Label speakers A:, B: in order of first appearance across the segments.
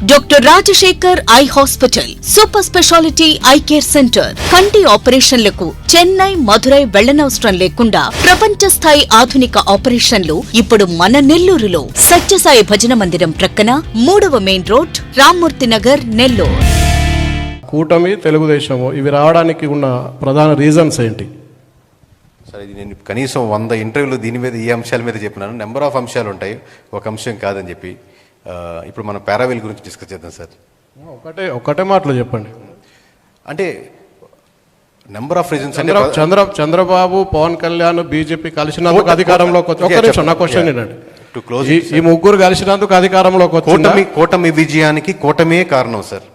A: Doctor Rajasekhar eye hospital super speciality eye care centre కంటి ఆపరేషన్లకు చెన్నై మధురై వెళ్ళనవసరం లేకుండా ప్రపంచ స్థాయి ఆధునిక ఆపరేషన్లు ఇప్పుడు మన నెల్లూరులో సత్యసాయి భజన మందిరం ప్రక్కన మూడవ మెయిన్ రోడ్ రామ్మూర్తి నగర్ నెల్లూరు
B: కూటమి తెలుగుదేశము ఇవి రావడానికి ఉన్న ప్రధాన రీజన్స్ ఏంటి
C: సరే ఇది నేను కనీసం వంద ఇంటర్వ్యూలు దీని మీద ఈ అంశాల మీద చెప్పినాను నెంబర్ ఆఫ్ అంశాలు ఉంటాయి ఒక అంశం కాదని చెప్పి ఇప్పుడు మనం పారావెల్ గురించి డిస్కస్ చేద్దాం సార్.
B: ఒకటే ఒకటే మాటలో చెప్పండి.
C: అంటే నెంబర్ ఆఫ్ రీజన్స్ అంటే
B: చంద్ర చంద్ర చంద్రబాబు పవన్ కళ్యాణ్ బీజేపీ కలిసినందుకు అధికారంలోకి వచ్చి ఒక్క నిమిషం నా క్వశ్చన్ ఏంటండి
C: టు క్లోజ్
B: ఈ- ముగ్గురు కలిసినందుకు అధికారంలోకి
C: కూటమి కూటమి విజయానికి కూటమే కారణం సార్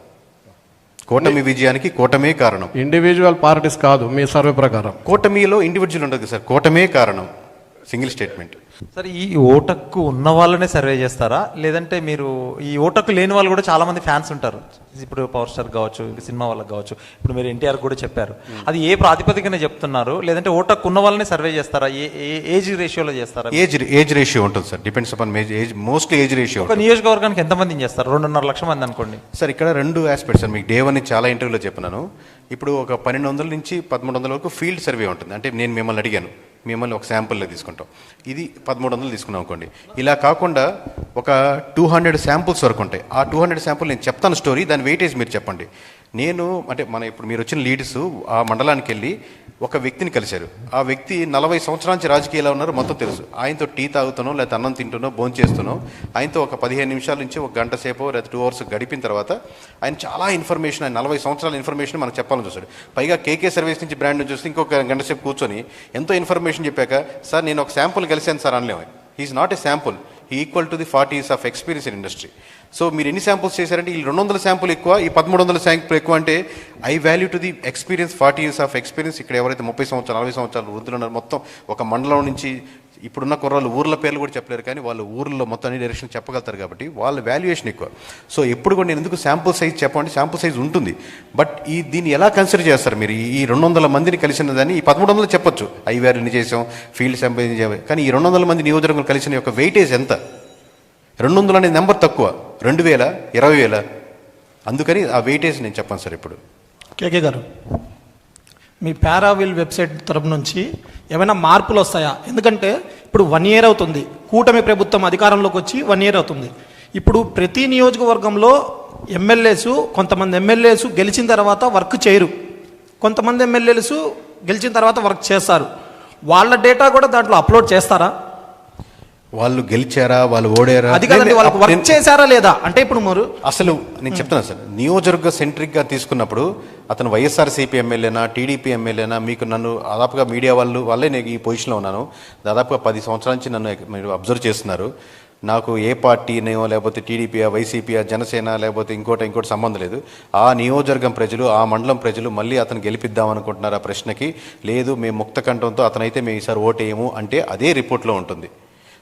C: కూటమి విజయానికి కూటమే కారణం.
B: ఇండివిజువల్ పార్టీస్ కాదు మీ సర్వే ప్రకారం.
C: కూటమిలో ఇండివిజువల్ ఉండదు సార్ కూటమే కారణం. సింగిల్ స్టేట్మెంట్
D: సరే ఈ ఓటక్కు ఉన్న వాళ్ళనే సర్వే చేస్తారా? లేదంటే మీరు ఈ ఓటక్కు లేని వాళ్ళు కూడా చాలా మంది ఫ్యాన్స్ ఉంటారు. ఇప్పుడు పవర్ స్టార్ కావచ్చు సినిమా వాళ్ళకి కావచ్చు. ఇప్పుడు మీరు ఎన్టీఆర్ కూడా చెప్పారు. అది ఏ ప్రాతిపదికన చెప్తున్నారు? లేదంటే ఓటక్కు ఉన్న వాళ్ళనే సర్వే చేస్తారా? ఏ ఏజ్ రేషియోలో చేస్తారా?
C: ఏజ్ ఏజ్ రేషియో ఉంటుంది sir. Depends upon age mostly age ratio
D: ఒక నియోజకవర్గానికి ఎంతమందిని చేస్తారు? రెండున్నర లక్షల మంది అనుకోండి.
C: సార్ ఇక్కడ రెండు ఆస్పెక్ట్స్ సార్. మీకు డే వన్ చాలా ఇంటర్వ్యూలో చెప్పినాను. ఇప్పుడు ఒక పన్నెండు వందల నుంచి పదమూడు వందల వరకు ఫీల్డ్ సర్వే ఉంటుంది. అంటే నేను మిమ్మల్ని అడిగాను. మిమ్మల్ని ఒక శాంపుల్లో తీసుకుంటాం. ఇది పదమూడు వందలు తీసుకున్నాం అనుకోండి. ఇలా కాకుండా ఒక టూ హండ్రెడ్ శాంపుల్స్ వరకు ఉంటాయి. ఆ టూ హండ్రెడ్ శాంపుల్ నేను చెప్తాను స్టోరీ దాని వెయిటేజ్ మీరు చెప్పండి. నేను అంటే మన ఇప్పుడు మీరు వచ్చిన లీడ్స్ ఆ మండలానికి వెళ్ళి ఒక వ్యక్తిని కలిశారు. ఆ వ్యక్తి నలభై సంవత్సరాల నుంచి రాజకీయాల్లో ఉన్నారు మొత్తం తెలుసు. ఆయనతో టీ తాగుతానో లేకపోతే అన్నం తింటునో భోజనం చేస్తునో ఆయనతో ఒక పదిహేను నిమిషాల నుంచి ఒక గంట సేపు లేదా టూ అవర్స్ గడిపిన తర్వాత ఆయన చాలా ఇన్ఫర్మేషన్ ఆయన నలభై సంవత్సరాల ఇన్ఫర్మేషన్ మనకు చెప్పాలని చూస్తాడు పైగా కేకే సర్వీస్ నుంచి బ్రాండ్ నుంచి చూస్తే ఇంకొక గంట సేపు కూర్చొని ఎంతో ఇన్ఫర్మేషన్ చెప్పాక సార్ నేను ఒక శాంపుల్ కలిశాను సార్ అనలేము. He is not a sample he equal to the forty years of experience in industry so మీరు ఎన్ని శాంపుల్స్ చేశారంటే ఈ రెండు వందల శాంపుల్ ఎక్కువ ఈ పదమూడు వందల శాంపుల్ ఎక్కువ అంటే I value to the experience forty years of experience ఇక్కడ ఎవరైతే ముప్పై సంవత్సరాలు నలభై సంవత్సరాలు వృద్ధులు ఉన్నారు మొత్తం ఒక మండలం నుంచి ఇప్పుడున్న కుర్రాళ్ళు ఊర్ల పేర్లు కూడా చెప్పలేరు కానీ వాళ్ళు ఊర్లో మొత్తం అన్ని డైరెక్షన్ చెప్పగలుగుతారు కాబట్టి వాళ్ళ వాల్యుయేషన్ ఎక్కువ. సో ఎప్పుడు కూడా నేను ఎందుకు శాంపుల్ సైజ్ చెప్పండి శాంపుల్ సైజ్ ఉంటుంది. బట్ ఈ దీన్ని ఎలా కన్సిడర్ చేస్తారు మీరు? ఈ- రెండు వందల మందిని కలిసిన దాన్ని ఈ పదమూడు వందలు చెప్పొచ్చు ఐవీఆర్ ఎన్ని చేసాం ఫీల్డ్ శాంపుల్ ఎన్ని కానీ ఈ రెండు వందల మంది నియోజకవర్గం కలిసిన యొక్క వెయిటేజ్ ఎంత? రెండు వందలు అనే నెంబర్ తక్కువ. రెండు వేల ఇరవై వేల. అందుకని ఆ వెయిటేజ్ నేను చెప్పాను సార్ ఇప్పుడు.
E: కేకే గారు మీ పారావిల్ వెబ్సైట్ తరపు నుంచి ఏమైనా మార్పులు వస్తాయా? ఎందుకంటే ఇప్పుడు వన్ ఇయర్ అవుతుంది. కూటమి ప్రభుత్వం అధికారంలోకి వచ్చి వన్ ఇయర్ అవుతుంది. ఇప్పుడు ప్రతి నియోజకవర్గంలో ఎమ్మెల్యేస్ కొంతమంది ఎమ్మెల్యేస్ గెలిచిన తర్వాత వర్క్ చేయరు. కొంతమంది ఎమ్మెల్యేలు గెలిచిన తర్వాత వర్క్ చేస్తారు. వాళ్ళ డేటా కూడా దాంట్లో అప్లోడ్ చేస్తారా?
C: వాళ్ళు గెలిచారా వాళ్ళు ఓడారా?
E: అది కదండి వాళ్ళకి వర్క్ చేశారా లేదా? అంటే ఇప్పుడు మీరు
C: అసలు నేను చెప్తున్నాను సార్ నియోజకవర్గ సెంట్రిక్గా తీసుకున్నప్పుడు అతను వైఎస్ఆర్సీపీ ఎమ్మెల్యేనా టీడీపీ ఎమ్మెల్యేనా మీకు నన్ను దాదాపుగా మీడియా వాళ్ళు వాళ్ళే నేను ఈ పొజిషన్లో ఉన్నాను. దాదాపుగా పది సంవత్సరాల నుంచి నన్ను మీరు అబ్జర్వ్ చేస్తున్నారు. నాకు ఏ పార్టీనో లేకపోతే టీడీపీయా వైసీపీయా జనసేన లేకపోతే ఇంకోటి ఇంకోటి సంబంధం లేదు. ఆ నియోజకవర్గం ప్రజలు ఆ మండలం ప్రజలు మళ్ళీ అతను గెలిపిద్దాం అనుకుంటున్నారు ఆ ప్రశ్నకి? లేదు మేము ముక్త కంఠంతో అతనైతే మేము ఈసారి ఓటేయము అంటే అదే రిపోర్ట్లో ఉంటుంది.